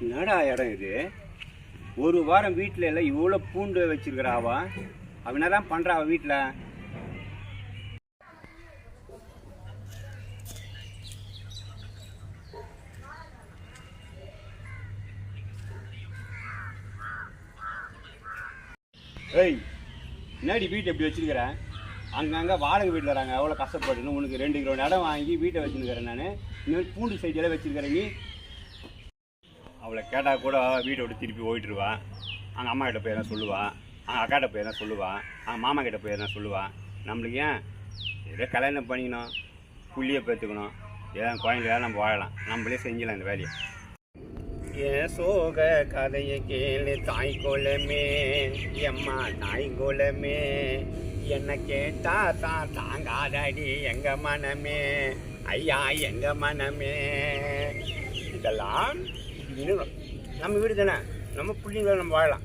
என்னடா இடம் இது? ஒரு வாரம் வீட்டில் இல்லை இவ்வளோ பூண்டு வச்சிருக்கிறா அவ தான் என்னதான் பண்ணுறா அவ வீட்டில் ஏய் என்னடி வீட்டை எப்படி வச்சிருக்கிற? அங்கங்கே வாடகை வீட்டில் வராங்க. எவ்வளோ கஷ்டப்பட்டுன்னு உனக்கு ரெண்டு கிலோ இடம் வாங்கி வீட்டை வச்சுருக்கிறேன் நான். இன்னொரு பூண்டு சைடில் வச்சுருக்கிறேன் நீ. அவளை கேட்டால் கூட வீட்டை விட்டு திருப்பி ஓடிட்டுருவா அங்கே அம்மா கிட்ட போய் என்ன சொல்லுவான் அங்கே அக்காட்ட போய் என்ன சொல்லுவான் அங்கே மாமா கிட்ட போய் என்ன சொல்லுவான் நம்மளுக்கு ஏன் ஏதோ கல்யாணம் பண்ணிக்கணும் புள்ளியை பெற்றுக்கணும். ஏன் குழந்தைல நம்ம வாழலாம். நம்மளே செஞ்சிடலாம் இந்த வேலையை. என் சோக கதையை கேளு தாய் கோலமே. எம்மா தாய் கோலமே. என்னை கேட்டா தான் தாங்காதடி எங்க மனமே. ஐயா எங்க மனமே. இதெல்லாம் இன்னும் நம்ம வீடு தானே? நம்ம பிள்ளைங்கள நம்ம வாழலாம்.